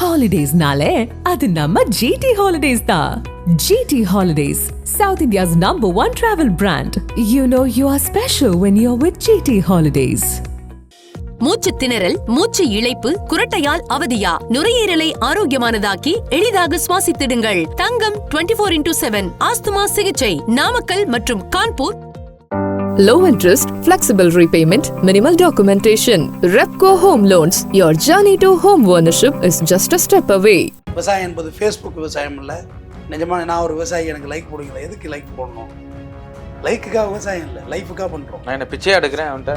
ஹாலிடேஸ்னாலே அது நம்ம ஜிடி ஹாலிடேஸ் தான் GT Holidays South India's number one travel brand you know you are special when you are with GT Holidays மூச்சு திணறல் மூச்சு இழைப்பு குரட்டையால் அவதியா? நுரையீரலை ஆரோக்கியமானதாக்கி எளிதாக சுவாசித்திடுங்கள். Thangam 24 four into seven asthma சிகிச்சை நாமக்கல் மற்றும் Kanpur Low interest, flexible repayment, minimal documentation. Repco Home Loans. Your journey to home ownership is just a step away. விவசாயம் என்பது ஃபேஸ்புக் விவசாயம் இல்லை நிஜமாக நான் ஒரு விவசாயி எனக்கு லைக் போடுங்களா எதுக்கு லைக் போடணும்? லைக்குக்காக விவசாயம் இல்லை லைஃபுக்காக பண்ணுறோம் நான் என்ன பிச்சையா எடுக்கிறேன் அவன்கிட்ட?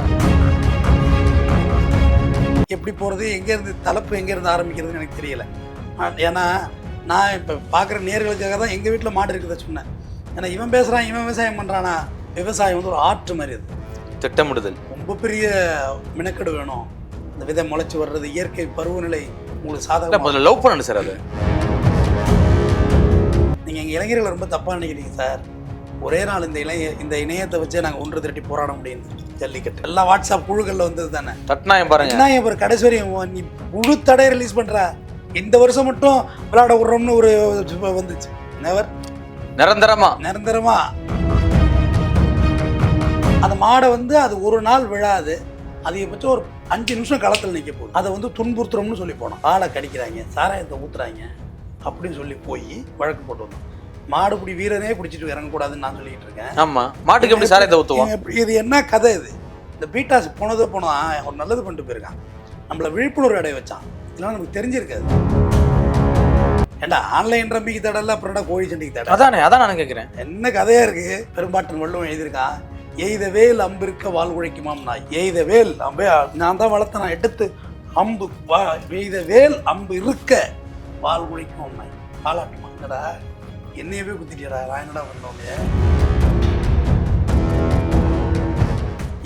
எப்படி போகிறது எங்கேருந்து தலைப்பு எங்கேருந்து ஆரம்பிக்கிறதுன்னு எனக்கு தெரியல. ஏன்னா நான் இப்போ பார்க்குற நேர்களுக்காக தான் எங்கள் வீட்டில் மாடு இருக்குதை சொன்னேன். ஏன்னா இவன் பேசுகிறான் இவன் விவசாயம் பண்ணுறானா விவசாயம் வந்து ஒரு ஆற்று மாதிரி அது. திட்டமிடுதல். ரொம்ப பெரிய மெனக்கெடு வேணும். இந்த விதை முளைச்சி வர்றது இயற்கை பருவநிலை உங்களுக்கு சாதகம் முதல்ல லவ் பண்ணணும் சார் அது. நீங்கள் எங்கள் இளைஞர்களை ரொம்ப தப்பாக நினைக்கிறீங்க சார் ஒரே நாள் இந்த இளைய இந்த இணையத்தை வச்சே நாங்கள் ஒன்று திரட்டி போராட முடியும் ஜல்லிக்கட்டு. எல்லா வாட்ஸ்அப் குழுக்களில் வந்தது தானே. தட்னாயம் பாருங்க. என்ன இப்போ கடைசி வரையும் நீ முழு தடை ரிலீஸ் பண்ணுற இந்த வருஷம் மட்டும் விளையாட விட்றோம்னு ஒரு வந்துச்சு. நெவர் நிரந்தரமா. நிரந்தரமா. அந்த மாடை வந்து அது ஒரு நாள் விழாது. அதிகபட்சம் ஒரு அஞ்சு நிமிஷம் களத்தில் நிற்க போகுது. அதை வந்து துன்புறுத்துறோம்னு சொல்லி போனோம். ஆளை கடிக்கிறாங்க சாராயத்தை ஊத்துறாங்க அப்படின்னு சொல்லி போய் வழக்கு போட்டு வந்தோம். மாடுபிடி வீரனே பிடிச்சிட்டு இறங்கக்கூடாதுன்னு நான் சொல்லிட்டு இருக்கேன். ஆமா. மாட்டுக்கு எப்படி சார் இதை ஊத்துவோம் இது- என்ன கதை இது? இந்த பீட்டாஸ் போனதோ போனா ஒரு நல்லது பண்ணிட்டு போயிருக்கான். நம்மளை விழிப்புணர்வு அடைய வச்சான். இதெல்லாம் நமக்கு தெரிஞ்சிருக்காது. ஏண்டா ஆன்லைன் ரம்பிக்கு தடல அப்புறம் கோழி சண்டைக்கு தடை அதானே அதான் நான் கேட்கிறேன் என்ன கதையா இருக்கு? பெரும்பாட்டன் வள்ளுவன் எழுதியிருக்கான். எய்த வேல் அம்பிருக்க வால் உழைக்குமாம் நாய். எய்தவேல் அம்பே நான் தான் வளர்த்த நான் எடுத்து அம்பு வா எய்த வேல் அம்பு இருக்க வால் உழைக்குமாம் நாய். பாலாட்டுமா என்னடா? என்னையவே குத்திட்டியடா நான் என்னடா பண்ணோன்னே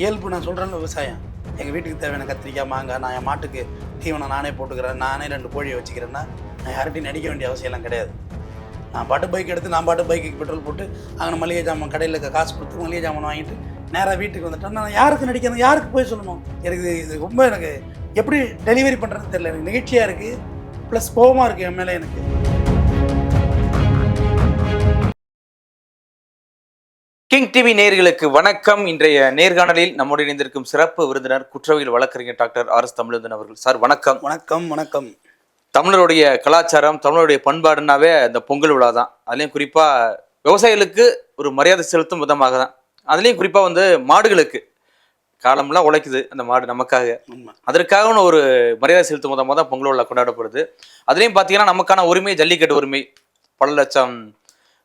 இயல்பு நான் சொல்கிறேன் விவசாயம். எங்கள் வீட்டுக்கு தேவையான கத்திரிக்காய் மாங்காய் நான் என் மாட்டுக்கு தீவனம் நானே போட்டுக்கிறேன் நானே ரெண்டு கோழியை வச்சுக்கிறேன்னா நான் யார்கிட்டையும் நடிக்க வேண்டிய அவசியம்லாம் கிடையாது. நான் பாட்டு பைக் எடுத்து நான் பாட்டு பைக்குக்கு பெட்ரோல் போட்டு அங்கே மளிகை ஜாமான் கடையில் இருக்க காசு கொடுத்து மளிகை ஜாமான் வாங்கிட்டு நேராக வீட்டுக்கு வந்துட்டேன் நான் யாருக்கு நடிக்கணும் யாருக்கு போய் சொல்லணும்? எனக்கு இது- ரொம்ப எனக்கு எப்படி டெலிவரி பண்ணுறதுன்னு தெரியல. எனக்கு நிகழ்ச்சியாக இருக்குது ப்ளஸ் கோபமாக இருக்குது என் மேலே எனக்கு. கிங் டிவி நேயர்களுக்கு வணக்கம். இன்றைய நேர்காணலில் நம்முடைய இணைந்திருக்கும் சிறப்பு விருந்தினர் குற்றவியல் வழக்கறிஞர் டாக்டர் ஆர் எஸ் தமிழந்தன் அவர்கள். சார் வணக்கம். வணக்கம் வணக்கம். தமிழருடைய கலாச்சாரம் தமிழருடைய பண்பாடுனாவே அந்த பொங்கல் விழா தான். அதுலேயும் குறிப்பா விவசாயிகளுக்கு ஒரு மரியாதை செலுத்தும் விதமாக தான். அதுலேயும் குறிப்பா வந்து மாடுகளுக்கு காலம்லாம் உழைக்குது அந்த மாடு நமக்காக. அதற்காக ஒரு மரியாதை செலுத்தும் விதமாக தான் பொங்கல் விழா கொண்டாடப்படுது. அதுலேயும் பார்த்தீங்கன்னா நமக்கான உரிமை ஜல்லிக்கட்டு உரிமை. பல லட்சம்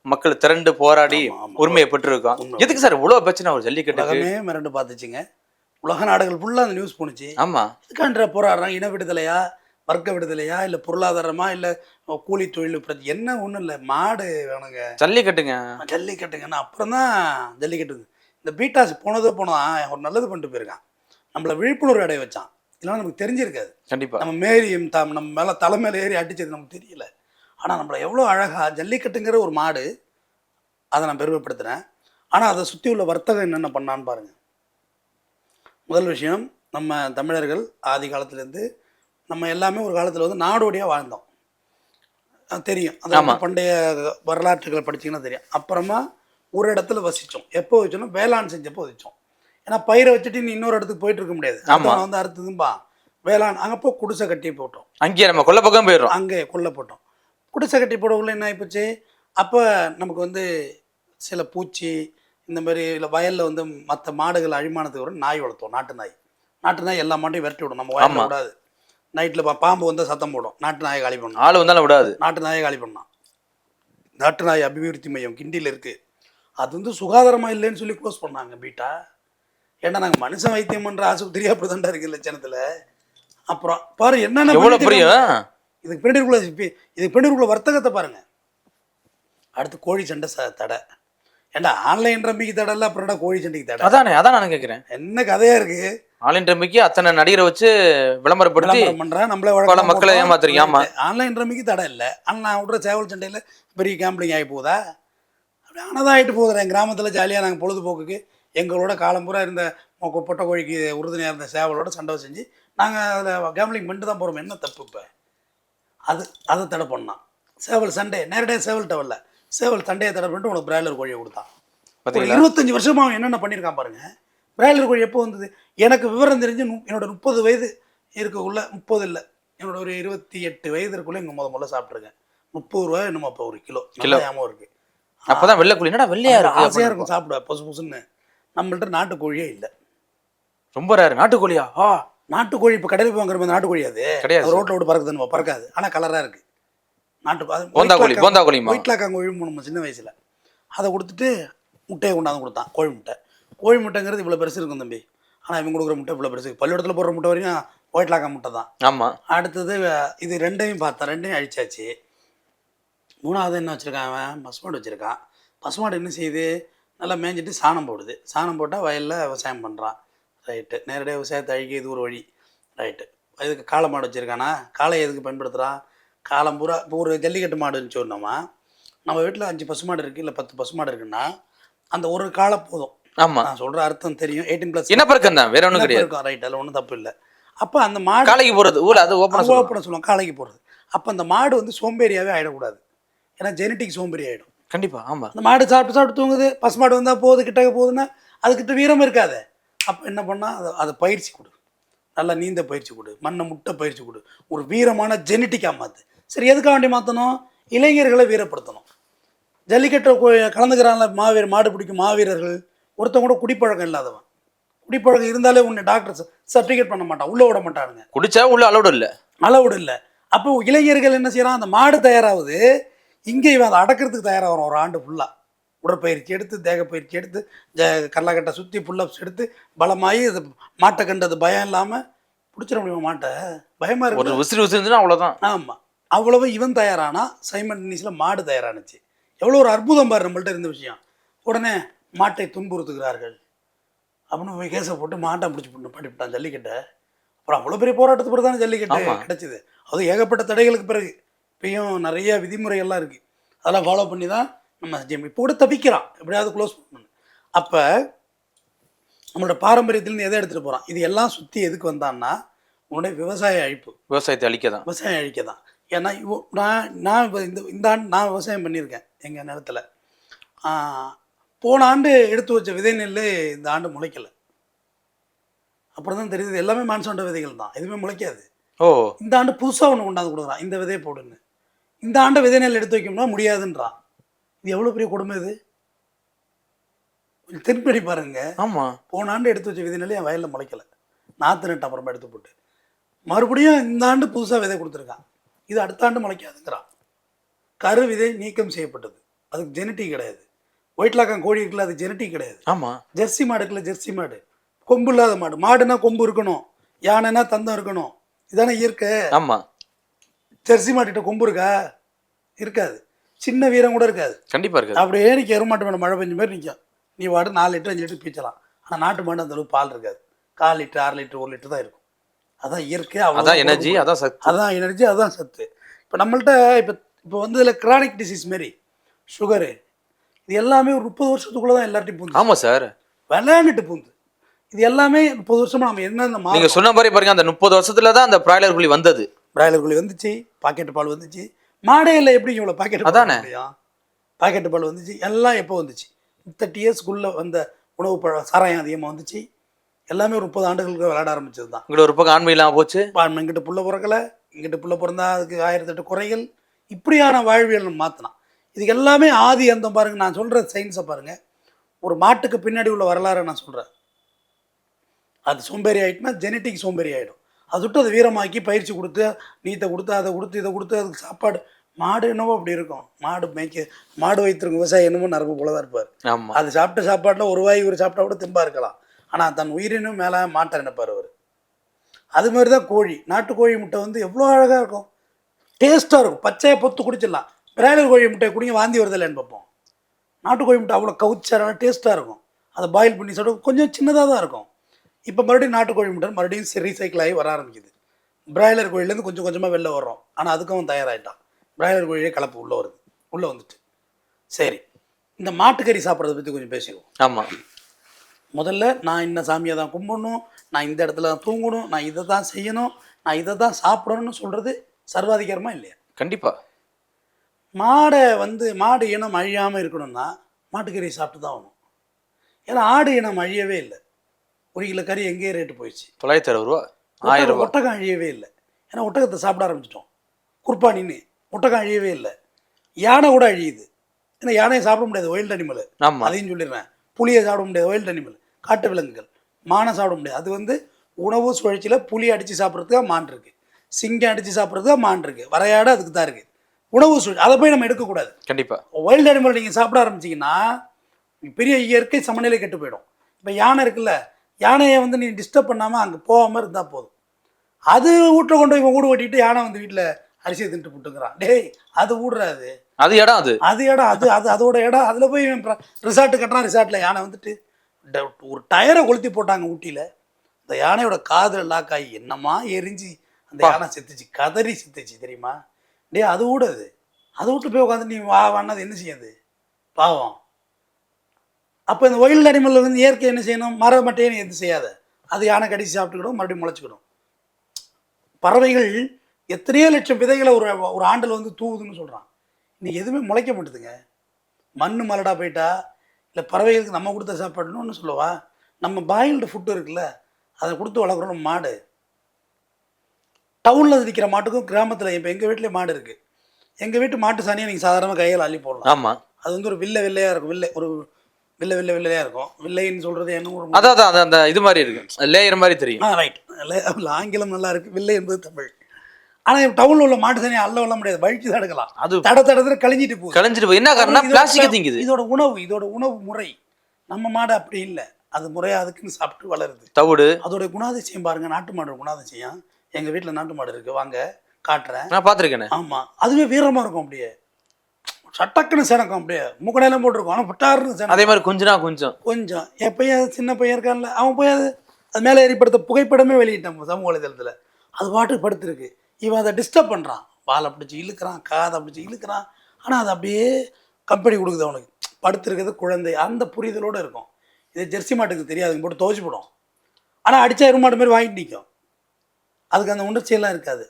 மக்கள் திரண்டு போராடி. உரிமையை பெற்றிருக்கோம். எதுக்கு சார் இவ்வளோ பிரச்சனை ஒரு ஜல்லிக்கட்டுக்கு? உலகமே மிரண்டு பார்த்துச்சுங்க. உலக நாடுகள் ஃபுல்லாக அந்த நியூஸ் போணுச்சு. ஆமா. எதுக்கான்ற போராடுறாங்க இன விடுதலையா வர்க்க விடுதலையா இல்லை பொருளாதாரமா இல்லை கூலி தொழில் பிரச்சனை என்ன ஒன்றும் இல்லை மாடு வேணுங்க. ஜல்லிக்கட்டுங்க. ஜல்லிக்கட்டுங்கன்னா அப்புறம் தான் ஜல்லிக்கட்டு இந்த பீட்டாஸ் போனதோ போனா ஒரு நல்லது பண்ணிட்டு போயிருக்கான். நம்மளை விழிப்புணர்வு அடைய வச்சான். இதெல்லாம் நமக்கு தெரிஞ்சிருக்காது. கண்டிப்பா. நம்ம மேரியும் தாம் நம்ம மேலே தலை மேலே ஏறி அடிச்சது நமக்கு தெரியல. ஆனால் நம்மளை எவ்வளோ அழகா ஜல்லிக்கட்டுங்கிற ஒரு மாடு அதை நான் பெருமைப்படுத்துகிறேன் ஆனால் அதை சுற்றி உள்ள வர்த்தகம் என்னென்ன பண்ணான்னு பாருங்க. முதல் விஷயம் நம்ம தமிழர்கள் ஆதி காலத்துலேருந்து நம்ம எல்லாமே ஒரு காலத்தில் வந்து நாடோடியாக வாழ்ந்தோம். தெரியும். அது ஆமா. பண்டைய வரலாற்றுகளை படிச்சீங்கன்னா தெரியும். அப்புறமா ஒரு இடத்துல வசித்தோம் எப்போ வச்சோம்னா வேளாண் செஞ்சப்போ வசித்தோம் ஏன்னா பயிரை வச்சுட்டு நீ இன்னொரு இடத்துக்கு போயிட்டு இருக்க முடியாது. ஆமா. அடுத்தவன் வந்து அறுத்ததும்பா? வேளாண். அங்கே போ குடிசை கட்டி போட்டோம். அங்கேயே நம்ம கொல்ல பக்கம் போயிடுறோம். அங்கே கொல்ல போட்டோம். குடிசை கட்டி போடக்குள்ள என்ன ஆகிப்போச்சு அப்போ நமக்கு வந்து சில பூச்சி இந்த மாதிரி இல்லை வயலில் வந்து மற்ற மாடுகள் அழிமானத்துக்கு வரும் நாய் வளர்த்தோம். நாட்டு நாய். நாட்டு நாய் எல்லா மாட்டையும் விரட்டி விடும். நம்ம வயலில். விடாது. நைட்டில் பாம்பு வந்து சத்தம் போடும். நாட்டு நாயை காலி பண்ணணும். ஆள் வந்தாலும் விடாது. நாட்டு நாயை காலி பண்ணான் நாட்டு நாய் அபிவிருத்தி மையம் கிண்டியில் இருக்குது அது வந்து சுகாதாரமாக இல்லைன்னு சொல்லி க்ளோஸ் பண்ணாங்க பீட்டா. ஏன்னா நாங்கள் மனுஷன் வைத்தியம் பண்ணுற ஆஸ்பத்திரியாக அப்படி தாண்டா இருக்குது லட்சணத்தில் அப்புறம் பாரு என்னென்ன. இதுக்கு பின்னாடி இதுக்கு பின்னாடி வர்த்தகத்தை பாருங்க. அடுத்து கோழி சண்டை ச தடை. ஏண்டா ஆன்லைன் ரம்பிக்கு தடை இல்லை அப்புறம் கோழி சண்டைக்கு தடை. அதானே அதான் நான் கேட்கிறேன் என்ன கதையா இருக்கு? ஆன்லைன் ரம்பிக்கு அத்தனை நடிகரை வச்சு விளம்பரப்படுத்தி பண்றேன். நம்மளே பல மக்களை ஏமாத்துறீங்க, ஆமா. ஆன்லைன் ரம்பிக்கு தடை இல்லை. ஆனால் நான் விடுற சேவல் சண்டையில் பெரிய கேம்பிளிங் ஆகி போகுதா? அப்படி ஆனதாக ஆகிட்டு போகுதுடா. என் கிராமத்தில் ஜாலியாக நாங்கள் பொழுதுபோக்குக்கு எங்களோட காலம்பூரா இருந்த பொட்டை கோழிக்கு உறுதுணையாக இருந்த சேவலோட சண்டை செஞ்சு நாங்கள் அதில் கேம்பிளிங் பண்ணிட்டு தான் போகிறோம் என்ன தப்பு இப்போ? அது அதை தடை பண்ணான். சேவல் சண்டே. நேரடியாக சேவல் டவல்ல சேவல் சண்டையை தடை பண்ணிட்டு உனக்கு பிராய்லர் கோழியை கொடுத்தான். இருபத்தஞ்சு வருஷமா அவன் என்னென்ன பண்ணியிருக்கான் பாருங்க. பிராய்லர் கோழி எப்போ வந்தது? எனக்கு விவரம் தெரிஞ்சு நு- என்னோட முப்பது வயது இருக்கக்குள்ள முப்பது இல்லை. என்னோட ஒரு இருபத்தி எட்டு வயது இருக்குள்ள இங்கே முத முதல்ல சாப்பிட்ருக்கேன் முப்பது ரூபாய் என்னமோ அப்போ ஒரு கிலோ. கிலோ. ஞாபகம் இருக்கு. அப்பதான் வெள்ளைக்குழி என்னடா வெள்ளையா அது இருக்கு ஆசையா அப்படின்னு இருக்கும் சாப்பிட. பொசு பொசுன்னு. நம்மள்ட்ட நாட்டுக்கோழியே இல்லை. ரொம்ப ரேர் நாட்டுக்கோழியா? ஆ. நாட்டுக்கோழி இப்போ கடையில் போய் வாங்குற மாதிரி நாட்டுக்கோழி அது. கிடையாது. ரோட்ல விட்டு பறக்குது நம்ம பறக்காது. ஆனால் கலராக இருக்கு. நாட்டு போந்தா கோழி போந்தா கோழிமா ஒயிட்லாக்காங்க கோழி நம்ம சின்ன வயசுல. அதை கொடுத்துட்டு முட்டையை கொண்டாந்து கொடுத்தான். கோழி முட்டை. கோழி முட்டைங்கிறது இவ்வளோ பெருசு இருக்கும் தம்பி. ஆனால் இவங்க கொடுக்குற முட்டை இவ்வளோ பெருசு. பள்ளிக்கூடத்தில் போடுற முட்டை வரைக்கும் ஒயிட்லாக்கா முட்டை தான். ஆமா. அடுத்தது இது ரெண்டையும் பார்த்தா ரெண்டையும் அழிச்சாச்சு. மூணாவது என்ன வச்சுருக்கான் அவன்? பசுமாடு வச்சுருக்கான். பசுமாடு என்ன செய்யுது? நல்லா மேய்ஞ்சிட்டு சாணம் போடுது. சாணம் போட்டால் வயலில் விவசாயம் பண்ணுறான் ரைட்டு நேரடியாக விவசாயத்தை அழிக்க இது ஒரு வழி. ரைட்டு இதுக்கு காளை மாடு வச்சுருக்கானா? காளை எதுக்கு பயன்படுத்துகிறான் காலம் பூரா இப்போ ஒரு ஜல்லிக்கட்டு மாடுன்னு சொன்னோமா நம்ம. வீட்டில் அஞ்சு பசுமாடு இருக்குது இல்லை பத்து பசுமாடு இருக்குன்னா அந்த ஒரு காளை போதும். ஆமா. நான் சொல்கிற அர்த்தம் தெரியும். எயிட்டீன் ப்ளஸ் என்ன பறக்கம் தான்? வேற ஒண்ணும் கிடையாது. ரைட் அதில் ஒன்றும் தப்பு இல்லை. அப்போ அந்த மாடு காலைக்கு போறது. ஊர்ல அது ஓப்பனா சொல்லுவாங்க. ஓப்பன சொல்லுவாங்க. காலைக்கு போகிறது அப்போ அந்த மாடு வந்து சோம்பேறியாகவே ஆகிடக்கூடாது ஏன்னா ஜெனட்டிக் சோம்பேறி ஆகிடும் கண்டிப்பா ஆமா. அந்த மாடு சாப்பிட்டு சாப்பிட்டு தூங்குது. பசுமாடு வந்தால் போகுது கிட்டக்க போகுதுன்னா அதுக்கிட்ட வீரம் இருக்காது. அப்போ என்ன பண்ணால் அதை அதை பயிற்சி கொடு. நல்லா நீந்த பயிற்சி கொடு. மண்ணை முட்டை பயிற்சி கொடு. ஒரு வீரமான ஜெனட்டிக்காக மாற்று சரி எதுக்காக வேண்டி மாற்றணும் இளைஞர்களை வீரப்படுத்தணும். ஜல்லிக்கட்டை கொ- கலந்துக்கிறான்ல மாவீரர் மாடு பிடிக்கும் மாவீரர்கள். ஒருத்தன் கூட குடிப்பழக்கம் இல்லாதவன். குடிப்பழக்கம் இருந்தாலே உன்னை டாக்டர் சர்டிஃபிகேட் பண்ண மாட்டான். உள்ளே விட மாட்டானுங்க. குடிச்சா உள்ள அலோடு இல்ல. அளவுடு இல்லை. அப்போ இளைஞர்கள் என்ன செய்கிறான் அந்த மாடு தயாராகுது. இங்கே இவன் அதை அடக்கிறதுக்கு தயாராகிறான் ஒரு ஆண்டு ஃபுல்லாக உடற்பயிற்சி எடுத்து தேக பயிற்சி எடுத்து ஜ கடலக்கட்டை சுற்றி புல்லப்ஸ் எடுத்து பலமாகி அது மாட்டை கண்டது பயம் இல்லாமல் பிடிச்சிட முடியுமா மாட்டை? பயமாக ஒரு இருக்கு விசிறி விசிறிச்சுன்னா அவ்வளவுதான். ஆமாம் அவ்வளவு இவன் தயாரானா? சைமன் டென்னிஸில் மாடு தயாரானுச்சு. எவ்வளோ ஒரு அற்புதம் பாரு நம்மள்ட்ட இருந்த விஷயம். உடனே மாட்டை துன்புறுத்துகிறார்கள். அப்படின்னு போய் கேஸை போட்டு மாட்டை பிடிச்சி போட்டு பண்ணிவிட்டான் ஜல்லிக்கட்டை. அப்புறம் அவ்வளோ பெரிய போராட்டத்துக்கு பிறகு தானே ஜல்லிக்கட்டு. கிடைச்சிது. அது ஏகப்பட்ட தடைகளுக்கு பிறகு. இப்பயும் நிறைய விதிமுறைகள்லாம் இருக்குது அதெல்லாம் ஃபாலோ பண்ணி தான் நம்ம ஜெம் இப்போ கூட தப்பிக்கிறான் எப்படியாவது க்ளோஸ் பண்ணணும். அப்போ நம்மளோட பாரம்பரியத்திலேருந்து எதை எடுத்துகிட்டு போகிறான் இது எல்லாம் சுற்றி எதுக்கு வந்தான்னா உன்னுடைய விவசாய அழிப்பு. விவசாயத்தை அழிக்கதான். விவசாயம் அழிக்க தான் ஏன்னா இவ நான் நான் இப்போ இந்த இந்த ஆண்டு நான் விவசாயம் பண்ணியிருக்கேன் எங்கள் நிலத்துல. போன ஆண்டு எடுத்து வச்ச விதை நெல் இந்த ஆண்டு முளைக்கல. அப்புறம் தான் தெரியுது எல்லாமே மான்சோண்ட விதைகள் தான். எதுவுமே முளைக்காது. ஓ. இந்த ஆண்டு புதுசாக ஒன்று கொண்டாந்து கொடுக்குறான். இந்த விதையை போடுன்னு. இந்த ஆண்டு விதை நெல் எடுத்து வைக்கணும்னா முடியாதுன்றான். இது எவ்வளோ பெரிய கொடுமை இது? கொஞ்சம் திருப்பி பண்ணி பாருங்க. ஆமா. போன ஆண்டு எடுத்து வச்ச விதை நெல் என் வயலில் முளைக்கல. நாற்று நட்டு அப்புறமா எடுத்து போட்டு. மறுபடியும் இந்த ஆண்டு புதுசாக விதை கொடுத்துருக்கான். இது அடுத்த ஆண்டு முளைக்காதுங்கிறான். கரு விதை நீக்கம் செய்யப்பட்டது. அதுக்கு ஜெனட்டிக் கிடையாது. ஒயிட்லாக்கான் கோழி இருக்குல்ல அது ஜெனட்டிக் கிடையாது. ஆமா. ஜெர்சி மாடு இருக்குல்ல ஜெர்சி மாடு. கொம்பு இல்லாத மாடு. மாடுனா கொம்பு இருக்கணும். யானைனா தந்தம் இருக்கணும். இதானே இயற்கை. ஆமா. ஜெர்சி மாட்டுகிட்ட கொம்பு இருக்கா? இருக்காது. சின்ன வீரம் கூட இருக்காது. கண்டிப்பா இருக்கு அப்படியே நிற்க எருமாட்டு மேலே மழை பெஞ்ச மாதிரி நிற்கும் நீ வாடு நாலு லிட்டர் அஞ்சு லிட்டர் பீச்சலாம். ஆனால் நாட்டு மாடு அந்த அளவுக்கு பால் இருக்காது. கால் லிட்டர் ஆறு லிட்டர் ஒரு லிட்டர் தான் இருக்கும். அதான் இயற்கை அதான் எனர்ஜி. அதான் சக்தி அதான் எனர்ஜி அதான் சத்து. இப்போ நம்மள்ட்ட இப்போ இப்போ வந்து இதில் கிரானிக் டிசீஸ் மாரி சுகரு இது எல்லாமே ஒரு முப்பது வருஷத்துக்குள்ள தான் எல்லார்ட்டையும் பூந்து. ஆமா சார். விளையாண்டுட்டு பூந்து. இது எல்லாமே முப்பது வருஷமா நம்ம என்னென்ன நீங்க மாறோம் சொன்ன மாதிரி பாருங்க அந்த முப்பது வருஷத்துல தான் அந்த பிராய்லர் குழி வந்தது. பிராய்லர் கோழி வந்துச்சு பாக்கெட் பால் வந்துச்சு. மாடே இல்லை எப்படி இவ்வளோ பாக்கெட் அதானே. பாக்கெட் பால் வந்துச்சு எல்லாம் எப்போ வந்துச்சு? தேர்ட்டி இயர்ஸ்க்குள்ளே வந்த உணவு பழ சாராயம் அதிகமாக வந்துச்சு. எல்லாமே ஒரு முப்பது ஆண்டுகளுக்கு விளையாட ஆரம்பிச்சது தான் உங்களை ஒரு பக்கம் ஆண்மை இல்லாம போச்சு. இங்கிட்ட புள்ள பிறக்கலை இங்கிட்ட புள்ள பிறந்தா அதுக்கு ஆயிரத்தெட்டு குறைகள். இப்படியான வாழ்வியல் மாற்றினான் இதுக்கு எல்லாமே ஆதி அந்தம் பாருங்க. நான் சொல்கிற சயின்ஸை பாருங்க. ஒரு மாட்டுக்கு பின்னாடி உள்ள வரலாறை நான் சொல்கிறேன் அது சோம்பேறி ஆகிட்டுனா ஜெனட்டிக் சோம்பேறி ஆகிடும் அது விட்டு அதை வீரமாக்கி பயிற்சி கொடுத்து நீத்தை கொடுத்து அதை கொடுத்து இதை கொடுத்து அதுக்கு சாப்பாடு மாடு என்னவோ அப்படி இருக்கும். மாடு மேய்க்க மாடு வைத்திருக்கும் விவசாயி என்னமோ நரம்பு போல தான் இருப்பார் அது சாப்பிட்ட சாப்பாட்டில் ஒரு வாய் இவர் சாப்பிட்டா கூட தெம்பா இருக்கலாம். ஆனால் தன் உயிரினும் மேலே மாட்டை நினைப்பார் அவர். அது மாதிரி தான் கோழி. நாட்டுக்கோழி முட்டை வந்து எவ்வளோ அழகாக இருக்கும். டேஸ்ட்டாக இருக்கும். பச்சையை பொத்து குடிச்சிடலாம். பிராய்லர் கோழி முட்டை குடிங்க வாந்தி வருதில்லைன்னு பார்ப்போம். நாட்டுக்கோழி முட்டை அவ்வளோ கவுச்சாரான டேஸ்ட்டாக இருக்கும். அதை பாயில் பண்ணி சாப்பிட கொஞ்சம் சின்னதாக தான் இருக்கும். இப்போ மறுபடியும் நாட்டுக்கோழி முட்டை மறுபடியும் ரீசைக்கிள் ஆகி வர ஆரம்பிக்குது. பிராய்லர் கோழிலேருந்து கொஞ்சம் கொஞ்சமாக வெளில வர்றோம். ஆனால் அதுக்கும் அவன் தயாராகிட்டான் பிராய்லர் கோழியே கலப்பு உள்ளே வருது. உள்ளே வந்துட்டு. சரி. இந்த மாட்டுக்கறி சாப்பிட்றத பற்றி கொஞ்சம் பேசிடுவோம் ஆமா. முதல்ல நான் இந்த சாமியை தான் கும்பிடணும். நான் இந்த இடத்துல தான் தூங்கணும். நான் இதை தான் செய்யணும். நான் இதை தான் சாப்பிடணும்னு சொல்கிறது சர்வாதிகாரமா இல்லையா? கண்டிப்பா. மாடை வந்து மாடு இனம் அழியாமல் இருக்கணும்னா மாட்டுக்கறி சாப்பிட்டு தான் ஆகணும். ஏன்னா ஆடு இனம் அழியவே இல்லை. ஒரு கிலோ கறி எங்கேயே ரேட்டு போயிடுச்சு. தொள்ளாயிரத்தி அறுபது ரூபா? ஆயிரம் ஒட்டகம் அழியவே இல்லை. ஏன்னா ஒட்டகத்தை சாப்பிட ஆரம்பிச்சிட்டோம். குர்பானின்னு ஒட்டகம் அழியவே இல்லை. யானை கூட அழியுது. ஏன்னா யானையை சாப்பிட முடியாது ஒயில்ட் அனிமல் அதையும் சொல்லிடுறேன். புளியை சாப்பிட முடியாது ஒயில்ட் அனிமல் காட்டு விலங்குகள். மானை சாப்பிட முடியாது. அது வந்து உணவு சுழற்சியில் புளி அடித்து சாப்பிட்றதுக்காக மான் இருக்கு. சிங்கம் அடித்து சாப்பிட்றதுக்காக மான் இருக்கு. வரையாடு அதுக்கு தான் இருக்குது உணவு சுழற்சி அதை போய் நம்ம எடுக்கக்கூடாது. கண்டிப்பா. வைல்ட் அனிமல் நீங்கள் சாப்பிட ஆரம்பிச்சீங்கன்னா பெரிய இயற்கை சமநிலை கெட்டு போயிடும். இப்போ யானை இருக்குல்ல யானையை வந்து நீ டிஸ்டர்ப் பண்ணாமல் அங்கே போகாமல் இருந்தால் போதும். அது வீட்டில் கொண்டு போய் இவன் வீடு ஓட்டிட்டு யானை வந்து வீட்டில் அரிசியை தின்ட்டு போட்டுக்கிறான். டேய் அது ஊடுறாது. அது இடம் அது. அது இடம் அது அது அதோட இடம். அதில் போய் ரிசார்ட்டு கட்டுறான் ரிசார்ட்டில் யானை வந்துட்டு ஒரு டயரை கொளுத்தி போட்டாங்க ஊட்டியில். அந்த யானையோட காதில் லாக் ஆகி என்னமா எரிஞ்சு அந்த. யானை செத்துச்சு கதறி செத்துச்சு தெரியுமா? டேய் அது விடாது அதை. விட்டு போய் உட்காந்து நீ வா வானது என்ன செய்யாது? பாவம். அப்போ இந்த ஒயில் அனிமல் வந்து இயற்கை என்ன செய்யணும்? மர மட்டையை எது செய்யாத. அது யானை கடிச்சு சாப்பிட்டுக்கிடும் மறுபடியும் முளைச்சிக்கிடும். பறவைகள் எத்தனையோ லட்சம் விதைகளை ஒரு ஒரு ஆண்டில் வந்து தூவுதுன்னு சொல்கிறான் இன்னைக்கு எதுவுமே முளைக்க மாட்டுதுங்க. மண் மலடா போயிட்டா இல்லை பறவைகளுக்கு நம்ம கொடுத்த சாப்பாடுன்னு ஒன்று சொல்லவா. நம்ம பாயில்டு ஃபுட்டு இருக்குல்ல அதை கொடுத்து வளர்க்குறோம் மாடு. டவுனில் விற்கிற மாட்டுக்கும் கிராமத்தில் இப்போ எங்கள் வீட்டிலே மாடு இருக்குது எங்கள் வீட்டு மாட்டு சாணியை நீங்கள் சாதாரணமாக கையில் அள்ளி போடலாம். ஆமா. அது வந்து ஒரு வில்லை வில்லையாக இருக்கும். வில்லை ஒரு வில்லை வில்லை வில்லையாக இருக்கும். வில்லைன்னு சொல்கிறது என்ன ஒரு அதான் அதான் அந்த- இது மாதிரி இருக்கு. லேயர் மாதிரி தெரியும். ஆ ரைட் ஆங்கிலம் நல்லா இருக்கு. வில்லை என்பது தமிழ். ஆனால் டவுனில் உள்ள மாட்டு சாணியை அள்ள வள்ள முடியாது. வழிச்சு தான் எடுக்கலாம். அது தட தடத்துல கழிஞ்சிட்டு போகுது. கலைஞ்சிட்டு போய் என்ன காரணம் பிளாஸ்டிக் திங்குது. இதோட உணவு இதோட உணவு முறை. நம்ம மாடு அப்படி இல்லை. அது முறையாக அதுக்குன்னு சாப்பிட்டு வளருது. தவிடு. அதோட குணாதிசயம் பாருங்க. நாட்டு மாடோட குணாதிசயம். எங்கள் வீட்டில் நாட்டு மாடு இருக்கு. வாங்க காட்டுறேன். நான் பார்த்துருக்கேனே. ஆமாம் அதுவே வீரமாக இருக்கும் அப்படியே. சட்டக்குன்னு சேனக்கும் அப்படியே. மூக்கடையெல்லாம் போட்டிருக்கும். ஆனால் புட்டாருன்னு அதே மாதிரி கொஞ்சனா கொஞ்சம். கொஞ்சம். என் பையன் சின்ன பையன் இருக்கான்ல அவன் போய் அது அது மேலே ஏறிப்படுத்த புகைப்படமே வெளியிட்டான் சமூக வலைதளத்தில். அது பாட்டுக்கு படுத்திருக்கு. இவன் அதை டிஸ்டர்ப் பண்ணுறான் வாழை பிடிச்சி இழுக்கிறான் காதை பிடிச்சி இழுக்கிறான். ஆனால் அது அப்படியே கம்பெனி கொடுக்குது அவனுக்கு. படுத்திருக்கிறது குழந்தை. அந்த புரிதலோடு இருக்கும். இது ஜெர்சி மாட்டுக்கு தெரியாது. போட்டு துவச்சி போடும். ஆனால் அடித்தா எருமை மாடு மாதிரி வாங்கிட்டு நிற்கும் அதுக்கு அந்த உணர்ச்சியெல்லாம் இருக்காது.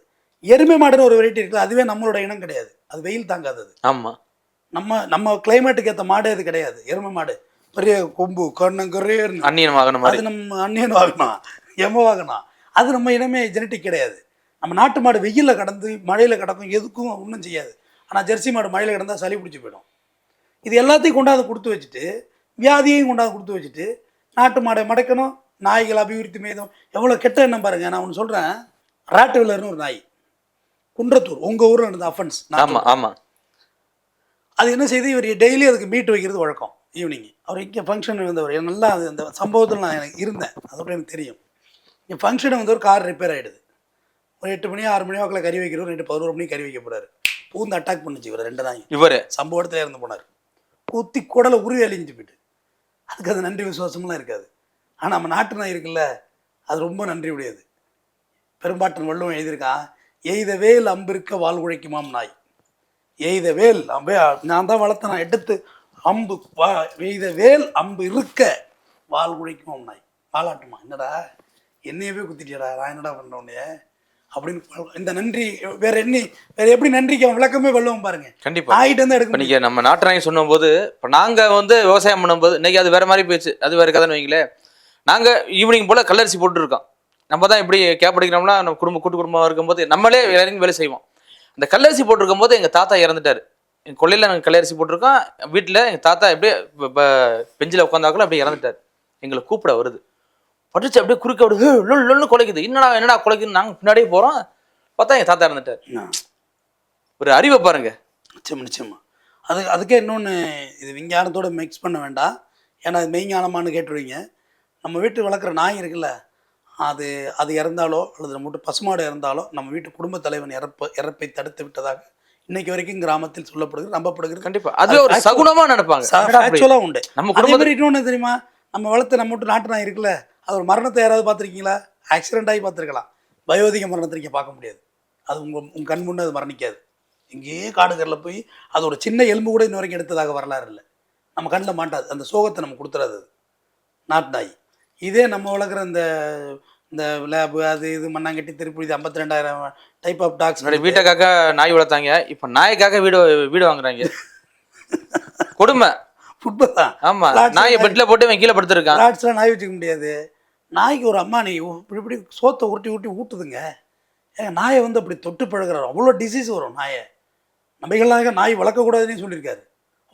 எருமை மாடுன்னு ஒரு வெரைட்டி இருக்குது அதுவே நம்மளோட இனம் கிடையாது. அது வெயில் தாங்காதது. ஆமா. நம்ம நம்ம கிளைமேட்டுக்கு ஏற்ற மாடு அது கிடையாது. எருமை மாடு. பெரிய கொம்பு கண்ணங்கரேர்னு அந்நியன் வாகனம் அது நம்ம அந்நியன் வாகனம். எம வாகனம். அது நம்ம இனமே ஜெனட்டிக் கிடையாது. நம்ம நாட்டு மாடு வெயிலில் கடந்து மழையில் கிடக்கும் எதுக்கும் ஒன்றும் செய்யாது. ஆனால் ஜெர்சி மாடு மழையில் கிடந்தா சளி பிடிச்சி போயிடும். இது எல்லாத்தையும் கொண்டாந்து கொடுத்து வச்சுட்டு வியாதியையும் கொண்டாந்து கொடுத்து வச்சுட்டு நாட்டு மாடை மடக்கணும். நாய்கள் அபிவிருத்தி மீதும். எவ்வளோ கெட்ட எண்ணம் பாருங்க. நான் ஒன்று சொல்கிறேன் ராட்டுவில்லர்னு ஒரு நாய். குன்றத்தூர் உங்கள் ஊரில் நடந்த அஃபென்ஸ் ஆமா ஆமா. அது என்ன செய்து? இவர் டெய்லி அதுக்கு மீட் வைக்கிறது வழக்கம் ஈவினிங் அவர் இங்கே ஃபங்க்ஷன் வந்தவர். நல்லா அது அந்த சம்பவத்தில் நான் எனக்கு இருந்தேன். அதோட எனக்கு தெரியும். இங்கே ஃபங்க்ஷன் வந்து ஒரு கார் ரிப்பேர் ஆகிடுது ஒரு எட்டு மணி ஆறு மணி வாக்கில் கறி வைக்கிறோம் ரெண்டு பதினோரு மணிக்கு கறி வைக்க போறாரு. பூந்து அட்டாக் பண்ணுச்சு இவர் ரெண்டு நாய். இவரு? சம்பவத்தில் இறந்து போனார். குத்தி குடலை உருவி அழிஞ்சு போயிட்டு. அதுக்கு அது நன்றி விசுவாசம்லாம் இருக்காது. ஆனால் நம்ம நாட்டு நாய் இருக்குல்ல அது ரொம்ப நன்றி உடையது பெரும்பாட்டன் வள்ளுவன் எழுதியிருக்கான் எய்த வேல் அம்பிருக்க வால் உழைக்குமாம் நாய். எய்த வேல் அம்பே நான் தான் வளர்த்தேன் நான் எடுத்து அம்பு வா எய்த வேல் அம்பு இருக்க வால் உழைக்குமாம் நாய். வாலாட்டுமா என்னடா என்னையவே குத்திட்டியடா நான் என்னடா பண்ண உடனே அப்படின்னு இந்த நன்றி வேற என்ன வேற எப்படி நன்றிக்கு அவன் விளக்கமே வள்ளுவன் பாருங்க. கண்டிப்பா. நாயிட்டு வந்து எடுக்க நீங்க நம்ம நாட்டு நாய் சொன்னபோது இப்போ நாங்க வந்து விவசாயம் பண்ணும்போது இன்னைக்கு அது வேற மாதிரி போயிடுச்சு அது வேற கதைன்னு வைங்களேன். நாங்க ஈவினிங் போல கல்லரிசி போட்டு இருக்கோம் நம்ம தான் இப்படி கேப் அடிக்கிறோம்னா நம்ம குடும்ப கூட்டு குடும்பமா இருக்கும்போது நம்மளே இறங்கி வேலை செய்வோம். அந்த கல்லரிசி போட்டிருக்கும் போது எங்க தாத்தா இறந்துட்டாரு. எங்க கொள்ளையில நாங்கள் கல்லரிசி போட்டிருக்கோம். வீட்டில் எங்க தாத்தா எப்படியே பெஞ்சில் உட்காந்தாக்குள்ள அப்படியே இறந்துட்டாரு. எங்களை கூப்பிட வருது. படிச்சு அப்படியே குறுக்க அப்படி "ஹே, லொல் லொல்னு குலைக்குது. என்னடா என்னடா குலைக்குதுன்னு நாங்கள் பின்னாடியே போறோம். பார்த்தா எங்க தாத்தா இறந்துட்டார். ஒரு அறிவை பாருங்க. நிச்சயமா நிச்சயமா. அது அதுக்கே இன்னொன்று இது விஞ்ஞானத்தோட மிக்ஸ் பண்ண வேண்டாம். ஏன்னா அது மெய்ஞானமானு கேட்டுருவீங்க. நம்ம வீட்டு வளர்க்குற நாய் இருக்குல்ல அது அது இறந்தாலோ அல்லது நம்ம வீட்டு பசுமாடு இறந்தாலோ நம்ம வீட்டு குடும்ப தலைவன் இறப்ப இறப்பை தடுத்து விட்டதாக இன்னைக்கு வரைக்கும் கிராமத்தில் சொல்லப்படுகிறது நம்பப்படுகிறது. கண்டிப்பா. அதுவே ஒரு சகுனமா? ஆக்சுவலாக உண்டு. நம்ம அதே குடும்பத்துல இன்னொன்று தெரியுமா? நம்ம வளர்த்த நம்ம வீட்டு நாட்டு நாய் இருக்குல்ல அது ஒரு மரணத்தை யாராவது பார்த்துருக்கீங்களா? ஆக்சிடென்ட் ஆகி பார்த்துருக்கலாம். வயோதிக மரணத்தை நீங்கள் பார்க்க முடியாது. அது உங்கள் உங்கள் கண் முன்னே அது மரணிக்காது. எங்கேயே காடுகளில் போய் அதோட சின்ன எலும்பு கூட இன்ன வரைக்கும் எடுத்ததாக வரலாறு இல்லை. நம்ம கண்ணில் மாட்டாது. அந்த சோகத்தை நம்ம கொடுத்துறாது அது. நாட்டு நாய் இதே நம்ம வளர்க்குற இந்த இந்த லேபு அது இது மண்ணாங்கட்டி திருப்பி இது ஐம்பத்தி ரெண்டாயிரம் டைப் ஆஃப் டாக்ஸ் வீட்டுக்காக நாய் வளர்த்தாங்க இப்ப நாய்க்காக வீடு வீடு வாங்குறாங்க. கொடுமை. ஃபுட்பால் தான். ஆமா Flats நாயை. பெட்ல போட்டு இவன் கீழே படுத்திருக்கான். பிளாட்ஸ்லாம் நாய் வச்சுக்க முடியாது. நாய்க்கு ஒரு அம்மா நீ இப்படி இப்படி சோத்தை உருட்டி உருட்டி ஊட்டுதுங்க. ஏங்க நாயை வந்து அப்படி தொட்டு பழகுறாரு. அவ்வளோ டிசீஸ் வரும் நாயை. நம்பிகளாக நாய் வளர்க்கக்கூடாதுன்னு சொல்லியிருக்காரு.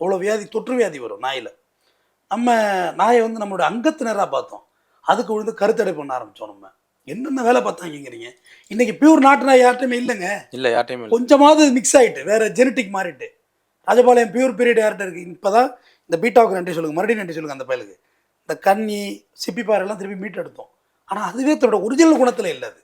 அவ்வளோ வியாதி தொற்று வியாதி வரும் நாயில். நம்ம நாயை வந்து நம்மளோட அங்கத்தினராக பார்த்தோம். அதுக்கு விழுந்து கருத்தடை பண்ண ஆரம்பித்தோம் நம்ம. என்னென்ன வேலை பார்த்தாங்கிறீங்க இன்னைக்கு பியூர் நாட்டு நாய் யார்ட்டுமே இல்லைங்க. இல்ல யார்ட்டையும் கொஞ்சமாவது மிக்ஸ் ஆயிட்டு வேற ஜெனட்டிக் மாறிட்டு. ராஜபாளையம் பியூர் பீரியட் யார்கிட்ட இருக்கு? இப்போதான் இந்த பீட்டாவுக்கு நன்றி சொல்லுங்க மறுபடியும் நன்றி சொல்லுங்க அந்த பயலுக்கு. இந்த கன்னி சிப்பிப்பாரெல்லாம் திருப்பி மீட் எடுத்தோம். ஆனால் அதுவே தன்னோட ஒரிஜினல் குணத்தில் இல்லை அது.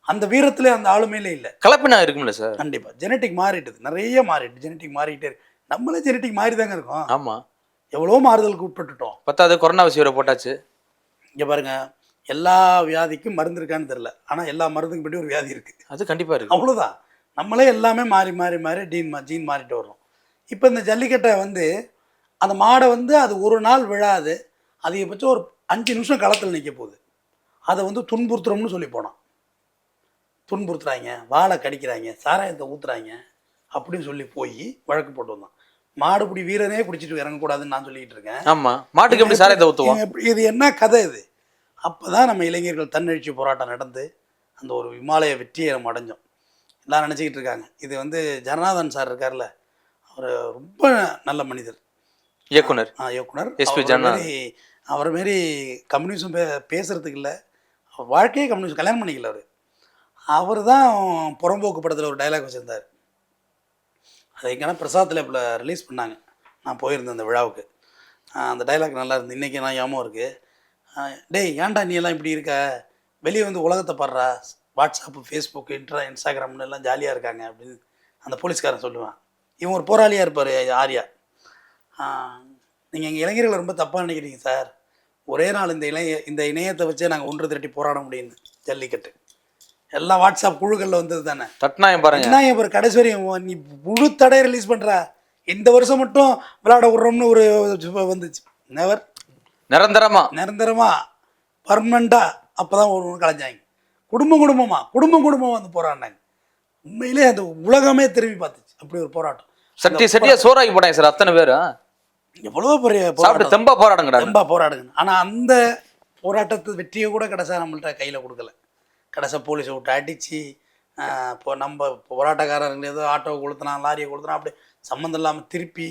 அந்த வீரத்தில் அந்த ஆளுமையில இல்லை. கலப்பினா இருக்கும்ல சார். கண்டிப்பாக ஜெனட்டிக் மாறிட்டுது நிறைய மாறிட்டு ஜெனட்டிக் மாறிட்டே இருக்கு. நம்மளே ஜெனட்டிக் மாறி தாங்க இருக்கோம். ஆமா. எவ்வளோ மாறுதலுக்கு உட்பட்டுட்டோம். பத்தாவது கொரோனா வசி போட்டாச்சு. இங்கே பாருங்க எல்லா வியாதிக்கும் மருந்து இருக்கான்னு தெரில ஆனால் எல்லா மருந்துக்கும் பற்றி ஒரு வியாதி இருக்குது அது கண்டிப்பா இருக்கு. அவ்வளோதான் நம்மளே எல்லாமே மாறி மாறி மாறி டீன் மா ஜீன் மாறிட்டு வர்றோம். இப்போ இந்த ஜல்லிக்கட்டை வந்து அந்த மாடை வந்து அது ஒரு நாள் விழாது அதிகபட்சம் ஒரு அஞ்சு நிமிஷம் களத்தில் நிற்க போகுது. அதை வந்து துன்புறுத்துறோம்னு சொல்லி போனான். துன்புறுத்துறாங்க வாழை கடிக்கிறாங்க சாராயத்தை ஊத்துறாங்க அப்படின்னு சொல்லி போய் வழக்கு போட்டு வந்தான். மாடுபிடி வீரனே குடிச்சிட்டு இறங்கக்கூடாதுன்னு நான் சொல்லிக்கிட்டு இருக்கேன். ஆமா. மாட்டுக்கு எப்படி ஊத்துவோம் இது இது என்ன கதை இது? அப்பதான் நம்ம இளைஞர்கள் தன்னெழுச்சி போராட்டம் நடந்து அந்த ஒரு இமாலய வெற்றியை நம்ம அடைஞ்சோம். எல்லாம் நினச்சிக்கிட்டு இருக்காங்க. இது வந்து ஜனநாதன் சார் இருக்கார்ல அவர் ரொம்ப நல்ல மனிதர். இயக்குனர். ஆ, இயக்குனர். அவரை ஜனநாதன். அவரை மாரி கம்யூனிசம் பே பேசுறதுக்கு இல்லை. வாழ்க்கையே கம்யூனிசம் கல்யாணம் பண்ணிக்கல அவர். அவர் தான் புறம்போக்கு படத்தில் ஒரு டைலாக் வச்சுருந்தார். அது எங்கன்னா பிரசாத்தில் இப்போ ரிலீஸ் பண்ணாங்க. நான் போயிருந்தேன் அந்த விழாவுக்கு. அந்த டைலாக் நல்லா இருந்து இன்றைக்கி நான் ஞாபகம் இருக்குது டேய் ஏன்டா நீ எல்லாம் இப்படி இருக்க? வெளியே வந்து உலகத்தை பாடுறா வாட்ஸ்அப்பு ஃபேஸ்புக் இன்ட்ரா இன்ஸ்டாகிராம்னு எல்லாம் ஜாலியாக இருக்காங்க அப்படின்னு அந்த போலீஸ்காரன் சொல்லுவான். இவன் ஒரு போராளியாக இருப்பார் ஆர்யா. நீங்கள் எங்கள் இளைஞர்களை ரொம்ப தப்பாக நினைக்கிறீங்க சார். ஒரே நாள் இந்த இளைய இந்த இணையத்தை வச்சே நாங்கள் ஒன்று திரட்டி போராட முடியும்னு ஜல்லிக்கட்டு. எல்லா வாட்ஸ்அப் குழுக்களில் வந்தது தானே? தட்னாயம் பாருங்க. என்ன இப்போ கடைசி வரையும் நீ முழு தடை ரிலீஸ் பண்ற. இந்த வருஷம் மட்டும் விளையாட விட்றோம்னு ஒரு வந்துச்சு. நெவர் நிரந்தரமா. நிரந்தரமா பர்மனண்டா அப்பதான் ஒரு ஒன்று கலைஞ்சாங்க குடும்பம் குடும்பமா குடும்பம் குடும்பம் வந்து போராடினாங்க. உண்மையிலே அந்த உலகமே திரும்பி பார்த்துச்சு. அப்படி ஒரு போராட்டம். சட்டி சட்டியா சோறாக்கி போட்டாங்க சார் அத்தனை பேரும் எவ்வளோ பெரிய போராட்டம். தெம்பா போராடுங்கடா. தெம்பா போராடுங்க. ஆனா அந்த போராட்டத்து வெற்றியை கூட கடைசா நம்மள்ட்ட கையில கொடுக்கல. கடைசா போலீஸை விட்டு அடிச்சு ஆஹ், இப்போ நம்ம போராட்டக்காரங்க ஏதோ ஆட்டோவை கொளுத்துனா லாரியை கொளுத்துனா அப்படி சம்மந்தம் இல்லாமல் திருப்பி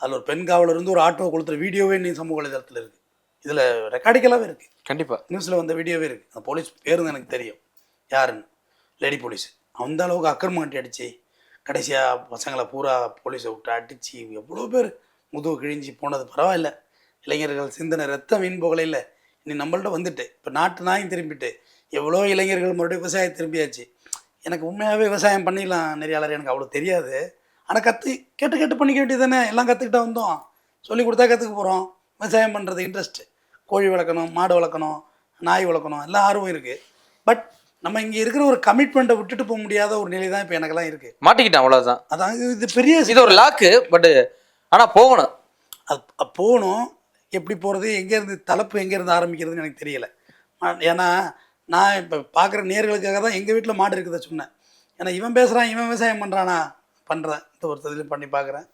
அதில் ஒரு பெண் காவலர் இருந்து ஒரு ஆட்டோவை கொளுத்துற வீடியோவே நீ சமூக வலைதளத்தில் இருக்குது இதில் ரெக்கார்டிக்கலாகவே இருக்குது கண்டிப்பா. நியூஸில் வந்த வீடியோவே இருக்குது அந்த போலீஸ் பேருந்து எனக்கு தெரியும். யாருன்னு? லேடி போலீஸ் அந்த அளவுக்கு அக்கிரமம் கட்டி அடிச்சு கடைசியாக பசங்களை பூரா போலீஸை விட்டு அடித்து எவ்வளோ பேர் முதுகு கிழிஞ்சி போனது பரவாயில்ல. இளைஞர்கள் சிந்தனை ரத்தம் வீண் போகலை இல்லை. இனி நம்மள்ட்ட வந்துட்டு இப்போ நாட்டு நாயும் திரும்பிட்டு எவ்வளோ இளைஞர்கள் மறுபடியும் விவசாயம் திரும்பியாச்சு. எனக்கு உண்மையாகவே விவசாயம் பண்ணிடலாம் நெறியாளர் எனக்கு அவ்வளோ தெரியாது. ஆனால் கற்று கேட்டு கேட்டு பண்ணிக்க வேண்டியது தானே எல்லாம் கற்றுக்கிட்டா வந்தோம். சொல்லி கொடுத்தா கற்றுக்க போகிறோம் விவசாயம் பண்ணுறது இன்ட்ரெஸ்ட்டு கோழி வளர்க்கணும் மாடு வளர்க்கணும் நாய் வளர்க்கணும் எல்லாம் ஆர்வம் இருக்குது பட் நம்ம இங்கே இருக்கிற ஒரு கமிட்மெண்ட்டை விட்டுட்டு போக முடியாத ஒரு நிலை தான் இப்போ எனக்கெல்லாம் இருக்குது மாட்டிக்கிட்டான் அவ்வளவுதான். அதான் இது பெரிய இது ஒரு லாக்கு பட் ஆனா போகணும். அது போகணும். எப்படி போகிறது எங்கேருந்து தலைப்பு எங்கேருந்து ஆரம்பிக்கிறதுன்னு எனக்கு தெரியல. ஏன்னா நான் இப்போ பார்க்குற நேர்களுக்காக தான் எங்கள் வீட்டில் மாடு இருக்குதை சொன்னேன். ஏன்னா இவன் பேசுகிறான் இவன் விவசாயம் பண்ணுறானா பண்ணுறேன் இந்த ஒரு பண்ணி பார்க்குறேன்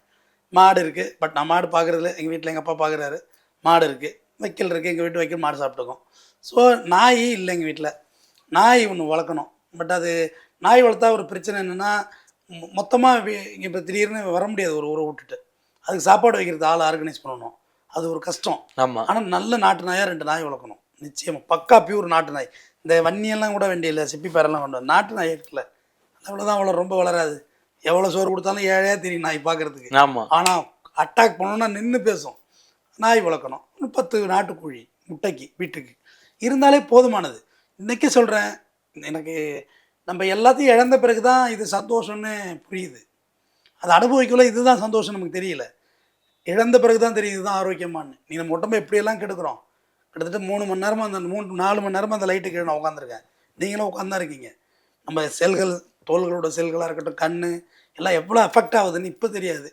மாடு இருக்குது பட் நான் மாடு பார்க்குறதுல எங்கள் வீட்டில் எங்கள் அப்பா பார்க்குறாரு மாடு இருக்குது வைக்கல் இருக்குது எங்கள் வீட்டு வைக்கல் மாடு சாப்பிட்டுக்கோம். ஸோ நாய் இல்லை எங்கள் வீட்டில் நாய் ஒன்று வளர்க்கணும். பட் அது நாய் வளர்த்தா ஒரு பிரச்சனை என்னென்னா மொத்தமாக இப்போ திடீர்னு வர முடியாது. ஒரு ஊரை விட்டுட்டு. அதுக்கு சாப்பாடு வைக்கிறது ஆள் ஆர்கனைஸ் பண்ணணும். அது ஒரு கஷ்டம். ஆமா. ஆனால் நல்ல நாட்டு நாயாக ரெண்டு நாய் வளர்க்கணும். நிச்சயமாக பக்கா பியூர் நாட்டு நாய். இந்த வன்னியெல்லாம் கூட வேண்டியதில்லை சிப்பி பேரெல்லாம் கொண்டு வந்து. நாட்டு நாய் இருக்குல்ல அவ்வளோதான் அவ்வளோ ரொம்ப வளராது. எவ்வளோ சோறு கொடுத்தாலும் ஏழையாக தெரியும் நாய் பார்க்குறதுக்கு. ஆமா. ஆனால் அட்டாக் பண்ணணும்னா நின்று பேசும். நாய் வளர்க்கணும். ஒரு பத்து நாட்டுக்கோழி முட்டைக்கு வீட்டுக்கு. இருந்தாலே போதுமானது. இன்றைக்கி சொல்கிறேன் எனக்கு நம்ம எல்லாத்தையும் இழந்த பிறகு தான் இது சந்தோஷம்னு புரியுது. அதை அனுபவிக்கல இதுதான் சந்தோஷம் நமக்கு தெரியல. இழந்த பிறகு தான் தெரியுது இதுதான் ஆரோக்கியமானு நீ நம்ம உடம்பை எப்படியெல்லாம் கெடுக்கிறோம்? கிட்டத்தட்ட மூணு மணி நேரமாக அந்த மூணு நாலு மணி நேரமாக அந்த லைட்டு கீழே நான் உட்காந்துருக்கேன் நீங்களும் உட்காந்து இருக்கீங்க. நம்ம செல்கள் தோள்களோட செல்களாக இருக்கட்டும் கண் எல்லாம் எவ்வளோ அஃபெக்ட் ஆகுதுன்னு இப்போ தெரியாது.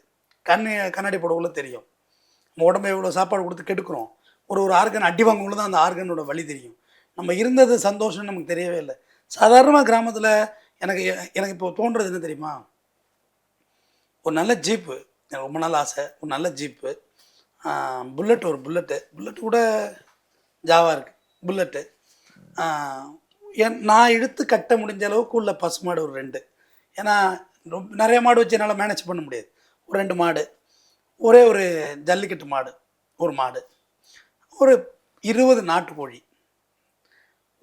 கண் கண்ணாடி போடக்குள்ள தெரியும். நம்ம உடம்பை எவ்வளோ சாப்பாடு கொடுத்து கெடுக்கிறோம். ஒரு ஒரு ஆர்கன் அடி வாங்கும்போது தான் அந்த ஆர்கனோட வலி தெரியும். நம்ம இருந்தது சந்தோஷம்னு நமக்கு தெரியவே இல்லை. சாதாரணமாக கிராமத்தில் எனக்கு எனக்கு இப்போ தோன்றது என்ன தெரியுமா? ஒரு நல்ல ஜீப்பு. எனக்கு ரொம்ப நாள் ஆசை. ஒரு நல்ல ஜீப்பு. புல்லட் ஒரு புல்லட்டு. புல்லட் கூட ஜாவா இருக்குது புல்லட்டு என் நான் இழுத்து கட்ட முடிஞ்ச அளவுக்கு உள்ள பசு மாடு ஒரு ரெண்டு. ஏன்னா ரொம்ப நிறைய மாடு வச்சு என்னால் மேனேஜ் பண்ண முடியாது. ஒரு ரெண்டு மாடு. ஒரே ஒரு ஜல்லிக்கட்டு மாடு. ஒரு மாடு. ஒரு இருபது நாட்டுக்கோழி.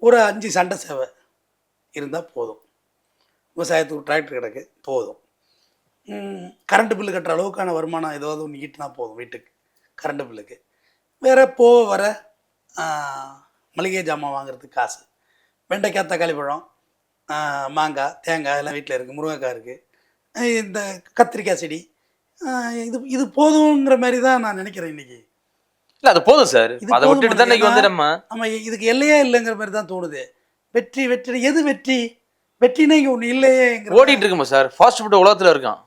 ஒரு அஞ்சு சண்டை சேவை இருந்தால் போதும். விவசாயத்துக்கு டிராக்டர் கிடக்கு போதும். கரண்ட் பில்லு கட்டுற அளவுக்கான வருமானம் ஏதாவது ஒன்று ஈட்டினா போதும் வீட்டுக்கு. கரண்ட் பில்லுக்கு வேறு போக வர மளிகை ஜாமான் வாங்குறதுக்கு காசு. வெண்டைக்காய் தக்காளி பழம் மாங்காய் தேங்காய் எல்லாம் வீட்டில் இருக்குது முருங்கைக்காய் இருக்குது இந்த கத்திரிக்காய் செடி. இது இது போதுங்கிற மாதிரி தான் நான் நினைக்கிறேன் இன்னைக்கு. இல்ல அது போதும் சார். அதை விட்டுட்டு தான் இன்னைக்கு வந்து நம்ம நம்ம இதுக்கு எல்லையே இல்லைங்கிற மாதிரி தான் தோணுது. வெற்றி வெற்றி எது வெற்றி? வெற்றினா இங்கே ஒன்று இல்லையேங்கிற ஓடிட்டு இருக்குமா சார்? ஃபாஸ்ட் ஃபுட் உலகத்துல இருக்கான்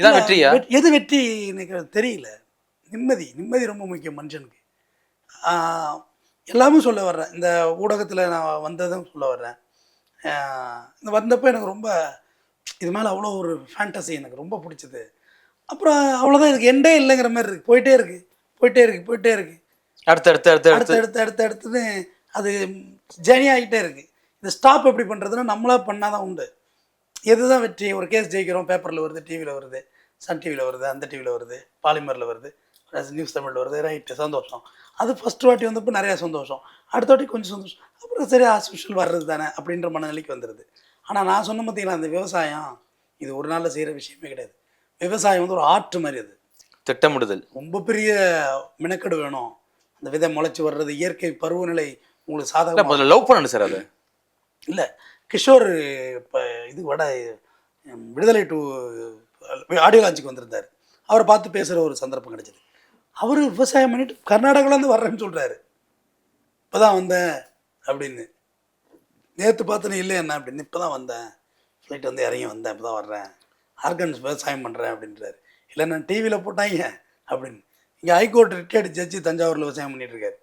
இதான் வெற்றியா? எது வெற்றி எனக்கு தெரியல. நிம்மதி நிம்மதி ரொம்ப முக்கியம் மனுஷனுக்கு. எல்லாமும் சொல்ல வர்றேன். இந்த ஊடகத்தில் நான் வந்ததும் சொல்ல வர்றேன். இந்த வந்தப்போ எனக்கு ரொம்ப இது மேலே அவ்வளோ ஒரு ஃபேண்டசி எனக்கு ரொம்ப பிடிச்சது. அப்புறம் அவ்வளோதான் எனக்கு எண்டே இல்லைங்கிற மாதிரி இருக்குது போயிட்டே இருக்குது போயிட்டே இருக்குது போயிட்டே இருக்குது அடுத்த அடுத்த அடுத்த அடுத்த. அடுத்த அடுத்த அடுத்துன்னு அது ஜேர்னி ஆகிட்டே இருக்குது இந்த ஸ்டாப் எப்படி பண்ணுறதுன்னா நம்மளாக பண்ணால் தான் உண்டு. எது தான் வெற்றி ஒரு கேஸ் ஜெயிக்கிறோம் பேப்பரில் வருது டிவியில் வருது சன் டிவியில் வருது அந்த டிவியில் வருது பாலிமரில் வருது. நியூஸ் தமிழில் வருது ரைட்டு சந்தோஷம். அது ஃபஸ்ட் வாட்டி வந்தப்போ நிறையா சந்தோஷம். அடுத்த வாட்டி கொஞ்சம் சந்தோஷம். அப்புறம் சரி ஆஸ் யூஷுவல் வர்றது தானே அப்படின்ற மனநிலைக்கு வந்துடுது ஆனால் நான் சொன்ன பார்த்தீங்களா அந்த விவசாயம் இது ஒரு நாளில் செய்கிற விஷயமே கிடையாது. விவசாயம் வந்து ஒரு ஆற்று மாதிரி அது. திட்டமிடுதல். ரொம்ப பெரிய மெனக்கெடு வேணும். அந்த விதை முளைச்சி வர்றது இயற்கை பருவநிலை உங்களுக்கு இல்ல சாதகம் முதல்ல லவ் பண்ணணும் சார் அது. இல்லை கிஷோர் இப்போ இது வட விடுதலை டு ஆடியோ லான்ச்சுக்கு வந்திருந்தார். அவரை பார்த்து பேசுகிற ஒரு சந்தர்ப்பம் கிடைச்சது. அவர் விவசாயம் பண்ணிட்டு கர்நாடகாவிலேருந்து வர்றேன்னு சொல்கிறாரு இப்போ தான் வந்தேன் அப்படின்னு. நேற்று பார்த்தனே இல்லை என்ன அப்படின்னு. இப்போ தான் வந்தேன். ஃப்ளைட் வந்து இறங்கி வந்தேன். இப்போ தான் வர்றேன். ஆர்கன்ஸ் விவசாயம் பண்ணுறேன் அப்படின்றாரு. இல்லை நான் டிவியில் போட்டாங்க அப்படின்னு. இங்கே ஹைகோர்ட் ரிட்டையர்டு ஜட்ஜி தஞ்சாவூரில் விவசாயம் பண்ணிட்டு இருக்காரு.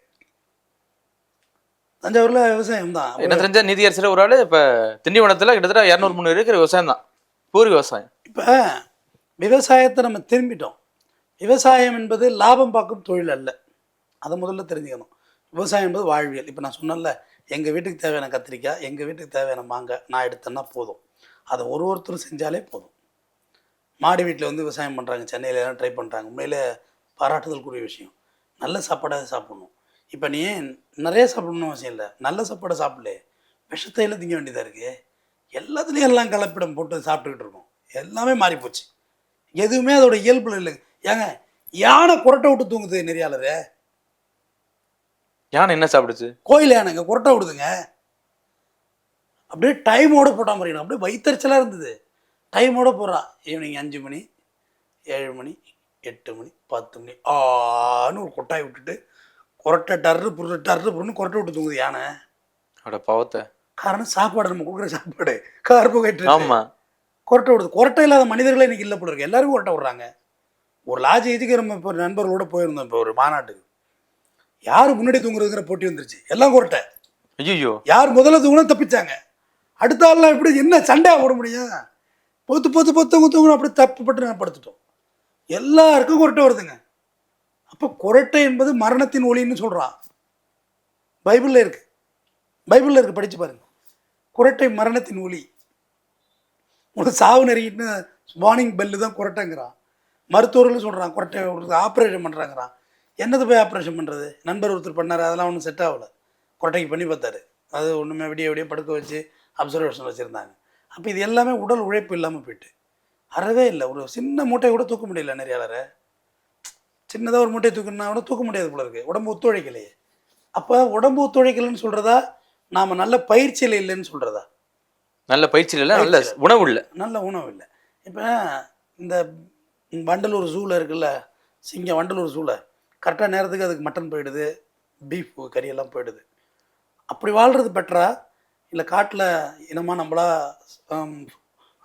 தஞ்சாவூரில் விவசாயம் தான். என்ன தெரிஞ்ச நிதியரசர் ஒரு ஆளு இப்ப திண்டிவனத்துல கிட்டத்தட்ட இரநூறு முந்நூறு இருக்கிற விவசாயம் தான். பூரி விவசாயம். இப்போ விவசாயத்தை நம்ம திரும்பிட்டோம். விவசாயம் என்பது லாபம் பார்க்கும் தொழில் அல்ல. அதை முதல்ல தெரிஞ்சுக்கணும். விவசாயம் என்பது வாழ்வியல். இப்போ நான் சொன்னேன்ல எங்கள் வீட்டுக்கு தேவையான கத்திரிக்காய் எங்கள் வீட்டுக்கு தேவையான மாங்காய் நான் எடுத்தேன்னா போதும். அதை ஒரு ஒருத்தரும் செஞ்சாலே போதும். மாடி வீட்டில் வந்து விவசாயம் பண்ணுறாங்க சென்னையில் எல்லாம் ட்ரை பண்ணுறாங்க உண்மையில் பாராட்டுதல் கூடிய விஷயம். நல்ல சாப்பாடாக சாப்பிடணும். இப்போ நீ நிறைய சாப்பிடணும் அவசியம் இல்லை. நல்ல சாப்பாடை சாப்பிடல. விஷத்தையில திங்க வேண்டியதாக இருக்குது எல்லாத்துலேயும் எல்லாம் கலப்பிடம் போட்டு சாப்பிட்டுக்கிட்டு இருக்கோம். எல்லாமே மாறிப்போச்சு. எதுவுமே அதோட இயல்புல இல்லை. ஏங்க யானை குரட்டை விட்டு தூங்குது நெறியாளரு. யானை என்ன சாப்பிடுச்சு? கோயில் யானைங்க குரட்டை விடுதுங்க. அப்படியே டைமோட போட்டா மாதிரி அப்படியே வயிற்றுச்சலாக இருந்தது. டைமோட போடுறான் ஈவினிங் அஞ்சு மணி ஏழு மணி எட்டு மணி பத்து மணி ஆன்னு ஒரு கொட்டாய் விட்டுட்டு குரட்டை டர்ரு புரு டர்ரு புருன்னு குரட்டை விட்டு தூங்குது யானை. அட பாவத்தை. காரணம் சாப்பாடு நம்ம கொடுக்குற சாப்பாடு. கார்போஹைட்ரேட் ஆமா. கொரட்டை விடுது. கொரட்டை இல்லாத மனிதர்களே இன்னைக்கு இல்லை போல இருக்கு. எல்லாரும் கொரட்டை விடுறாங்க. ஒரு லாஜ் இதுக்கு நம்ம இப்போ நண்பர்களோட போயிருந்தோம் இப்போ ஒரு மாநாட்டுக்கு? யார் முன்னாடி தூங்குறதுங்கிற போட்டி வந்துருச்சு. எல்லாம் கொரட்டை. ஐயோ யார் முதல்ல தூங்கினா தப்பிச்சாங்க. அடுத்த ஆள்லாம் எப்படி என்ன சண்டையா போட முடியும்? பொத்து பொத்து பொத்து தூங்கணும் அப்படி தப்புப்பட்டு நான் படுத்துட்டோம். எல்லாருக்கும் கொரட்டை வருதுங்க. அப்போ கொரட்டை என்பது மரணத்தின் ஒளின்னு சொல்கிறான் பைபிளில் இருக்கு. பைபிளில் இருக்கு படிச்சு பாருங்க. குரட்டை மரணத்தின் ஒளி. உனக்கு சாவு நெருங்கிட்டு வார்னிங் பெல்லு தான் குரட்டைங்கிறான் மருத்துவர்களும் சொல்கிறான் குரட்டை ஆப்ரேஷன் பண்ணுறாங்கிறான் என்னது போய் ஆப்ரேஷன் பண்ணுறது நண்பர் ஒருத்தர் பண்ணார் அதெல்லாம் ஒன்றும் செட் ஆகலை. குரட்டைக்கு பண்ணி பார்த்தாரு. அது ஒன்றுமே விடிய விடிய படுக்க வச்சு அப்சர்வேஷன் வச்சுருந்தாங்க. அப்போ இது எல்லாமே உடல் உழைப்பு இல்லாமல் போயிட்டு. அறவே இல்லை. ஒரு சின்ன மூட்டையை கூட தூக்க முடியல நெறியாளரை சின்னதாக ஒரு மூட்டையை தூக்கணும்னா கூட தூக்க முடியாது போல இருக்கு. உடம்பு ஒத்துழைக்கலையே. அப்போ உடம்பு ஒத்துழைக்கலைன்னு சொல்கிறதா நாம் நல்ல பயிற்சியில் இல்லைன்னு சொல்கிறதா நல்ல பயிற்சியில் இல்ல நல்ல உணவு இல்ல. நல்ல உணவு இல்லை. இப்போ இந்த வண்டலூர் ஜூவில் இருக்குல்ல சிங்கம் வண்டலூர் ஜூவில் கரெக்டாக நேரத்துக்கு அதுக்கு மட்டன் போயிடுது பீஃப் கறியெல்லாம் போயிடுது. அப்படி வாழ்கிறது பெட்டரா? இல்லை காட்டில் இனமாக நம்மளா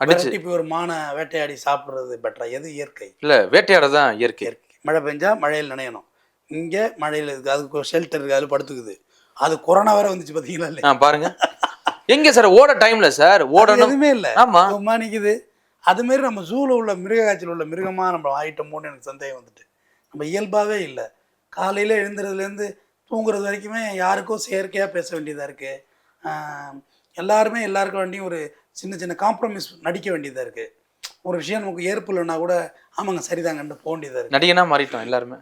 அடிச்சு. போய் ஒரு மானை வேட்டையாடி சாப்பிட்றது பெட்டரா? எது இயற்கை? இல்ல வேட்டையாடதான் இயற்கை. இயற்கை. மழை பெஞ்சா மழையில் நனையணும். இங்கே மழையில் இருக்குது அதுக்கு ஷெல்டர் இருக்குது அதில் படுத்துக்குது. அது கொரோனா வேற வந்துச்சு பார்த்தீங்களா இல்லையா? ஆ பாருங்க. எங்க சார் ஓட டைம்ல சார் அது ஓடணும். எதுவுமே இல்லை. ஆமா. நிக்குது. அது மாதிரி நம்ம ஜூவில் உள்ள மிருக காட்சியில் உள்ள மிருகமாக நம்ம ஆயிட்டோமோன்னு எனக்கு சந்தேகம் வந்துட்டு. நம்ம இயல்பாகவே இல்லை. காலையில் எழுந்துறதுலேருந்து தூங்குறது வரைக்குமே யாருக்கோ செயற்கையாக பேச வேண்டியதாக இருக்குது எல்லாருமே எல்லாருக்கும் வேண்டியும் ஒரு சின்ன சின்ன காம்ப்ரமைஸ் நடிக்க வேண்டியதாக இருக்குது ஒரு விஷயம் நமக்கு ஏற்பு இல்லைன்னா கூட ஆமாங்க சரிதாங்கன்ட்டு போக வேண்டியதாக இருக்குது நடிகனா மாறிட்டோம் எல்லாருமே.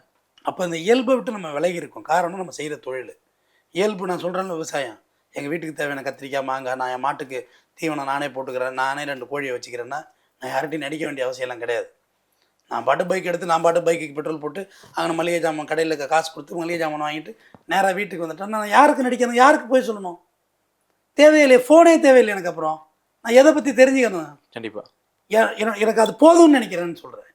அப்போ இந்த இயல்பை விட்டு நம்ம விலகி இருக்கோம். காரணம் நம்ம செய்கிற தொழில். இயல்பு நான் சொல்கிறேன்ல விவசாயம். எங்கள் வீட்டுக்கு தேவையான கத்திரிக்காய் மாங்காய் நான் என் மாட்டுக்கு தீவனம் நானே போட்டுக்கிறேன் நானே ரெண்டு கோழியை வச்சுக்கிறேன்னா நான் யார்கிட்டையும் நடிக்க வேண்டிய அவசியம்லாம் கிடையாது. நான் பாட்டு பைக் எடுத்து நான் பாட்டு பைக்குக்கு பெட்ரோல் போட்டு அங்கே மளிகை ஜாமான் கடையில் இருக்க காசு கொடுத்து மளிகை ஜாமான் வாங்கிட்டு நேராக வீட்டுக்கு வந்துட்டேன். நான் யாருக்கு நடிக்கணும்? யாருக்கு போய் சொல்லணும்? தேவையில்லை ஃபோனே தேவையில்லை எனக்கு அப்புறம். நான் எதை பற்றி தெரிஞ்சுக்கணும்? கண்டிப்பா. எ- என- எனக்கு அது போதும்னு நினைக்கிறேன்னு சொல்கிறேன்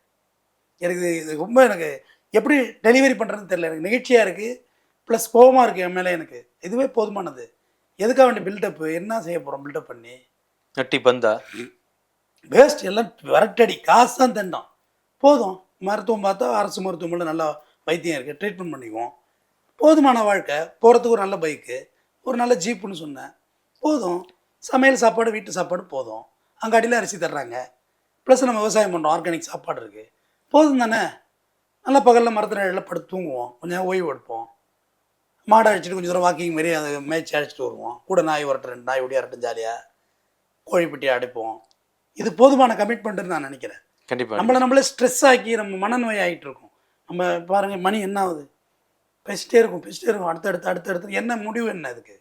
எனக்கு இது ரொம்ப எனக்கு எப்படி டெலிவரி பண்ணுறதுன்னு தெரியல. எனக்கு நிகழ்ச்சியாக இருக்குது ப்ளஸ் கோபமாக இருக்குது என் மேலே எனக்கு. இதுவே போதுமானது. எதுக்காக வேண்டிய பில்டப்பு என்ன செய்ய போகிறோம் பில்டப் பண்ணி. நட்டி பந்தா? வேஸ்ட் எல்லாம் விரட்டடி காசு தான் தண்டம். போதும். மருத்துவம் பார்த்தா அரசு மருத்துவமனையில் நல்லா வைத்தியம் இருக்குது ட்ரீட்மெண்ட் பண்ணிக்குவோம். போதுமான வாழ்க்கை. போகிறதுக்கு ஒரு நல்ல பைக்கு ஒரு நல்ல ஜீப்புன்னு சொன்னேன். போதும். சமையல் சாப்பாடு வீட்டு சாப்பாடு போதும். அங்கே அடியில் அரிசி தர்றாங்க. ப்ளஸ் நம்ம விவசாயம் பண்ணுறோம் ஆர்கானிக் சாப்பாடு இருக்குது போதும் தானே? நல்லா பகலில் மரத்து நிழலில் படுத்து தூங்குவோம். கொஞ்சம் ஓய்வு எடுப்போம். மாடை அழைச்சிட்டு கொஞ்சம் தூரம் வாக்கிங் மாரி அதை மேய்ச்சி அழைச்சிட்டு வருவோம். கூட நாய் வரட்டும் ரெண்டு நாய் ஒடியாரட்டும் ஜாலியாக கோழிப்பட்டி அடைப்போம். இது போதுமான கமிட்மெண்ட்டுன்னு நான் நினைக்கிறேன். கண்டிப்பா நம்மளை நம்மளே ஸ்ட்ரெஸ் ஆக்கி நம்ம மனநோய் ஆகிட்டு இருக்கோம். நம்ம பாருங்க மணி என்ன ஆகுது? பேசிட்டே இருக்கும் பேசிட்டே இருக்கும். அடுத்தடுத்து அடுத்தடுத்து. என்ன முடிவு என்ன அதுக்கு?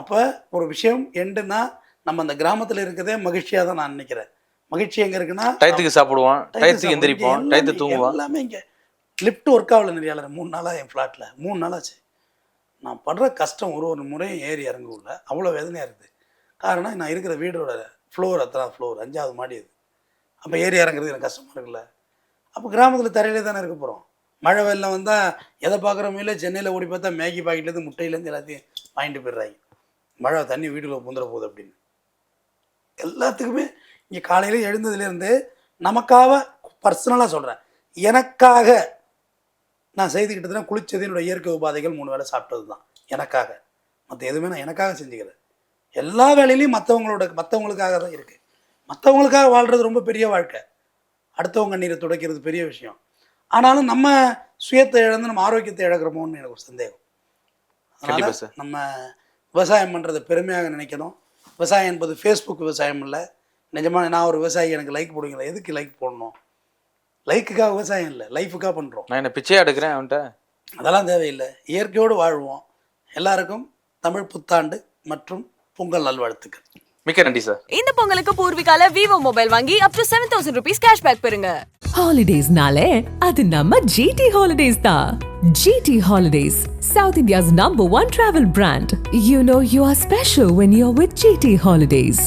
அப்போ ஒரு விஷயம் எண்டுன்னா நம்ம அந்த கிராமத்தில் இருக்கிறதே மகிழ்ச்சியாக தான் நான் நினைக்கிறேன். மகிழ்ச்சி எங்கே இருக்குன்னா டயத்துக்கு சாப்பிடுவோம் டயத்துக்கு எந்திரிப்போம் டயத்து தூங்குவோம். எல்லாமே இங்கே. லிஃப்ட் ஒர்க் ஆகல நிறைய. மூணு நாளாக என் ஃப்ளாட்டில் மூணு நாளாச்சு நான் படுற கஷ்டம் ஒரு ஒரு முறையும் ஏறி இறங்க உள்ள அவ்வளோ வேதனையாக இருக்குது. காரணம் நான் இருக்கிற வீடோட ஃப்ளோர் அத்தனை ஃப்ளோர் அஞ்சாவது மாடி அது. அப்போ ஏறி இறங்குறது எனக்கு கஷ்டமாக இருக்குல்ல. அப்போ கிராமத்தில் தரையிலே தானே இருக்க போகிறோம் மழை வெள்ளம் வந்தால் எதை பார்க்குறோமே இல்லை சென்னையில் ஓடி பார்த்தா மேகி பாக்கெட்லேருந்து முட்டையிலேருந்து எல்லாத்தையும் வாங்கிட்டு போயிடுறாங்க. மழை தண்ணி வீட்டுக்குள்ள புந்துட போகுது அப்படின்னு. எல்லாத்துக்குமே இங்கே காலையில் எழுந்ததுலேருந்து நமக்காக பர்சனலாக சொல்கிறேன் எனக்காக நான் செய்துக்கிட்டதுனா குளிச்சது என்னோடய இயற்கை உபாதைகள் மூணு வேளை சாப்பிட்டது தான் எனக்காக. மற்ற எதுவுமே நான் எனக்காக செஞ்சுக்கிறேன் எல்லா வேலையிலையும் மற்றவங்களோட மற்றவங்களுக்காக தான் இருக்குது மற்றவங்களுக்காக வாழ்கிறது ரொம்ப பெரிய வாழ்க்கை. அடுத்தவங்க நீரை துடைக்கிறது பெரிய விஷயம். ஆனாலும் நம்ம சுயத்தை இழந்து நம்ம ஆரோக்கியத்தை இழக்கிறோமோன்னு எனக்கு ஒரு சந்தேகம். அதனால. நம்ம விவசாயம் பண்ணுறதை பெருமையாக நினைக்கணும். விவசாயம் என்பது ஃபேஸ்புக் விவசாயம் இல்லை. நிஜமாக நான் ஒரு விவசாயி எனக்கு லைக் போடுங்களா எதுக்கு லைக் போடணும்? லைக்குக்காக விவசாயம் இல்லை. லைஃபுக்காக பண்ணுறோம் நான் என்ன பிச்சையா எடுக்கிறேன் அவன்கிட்ட? அதெல்லாம் தேவையில்லை. இயற்கையோடு வாழ்வோம். எல்லாருக்கும் தமிழ் புத்தாண்டு மற்றும் பொங்கல் நல்வாழ்த்துக்கள். மிக்க நன்றி சார் இந்த பொங்கலுக்கு பூர்விகால விவோ மொபைல் வாங்கி up to seven thousand rupees cashback பெறுங்க. ஹாலிடேஸ்னாலே அது நம்ம ஜிடி ஹாலிடேஸ் தான் GT Holidays South India's number one travel brand you know you are special when you are with GT Holidays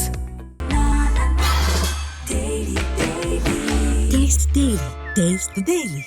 Taste Daily. Taste the Daily.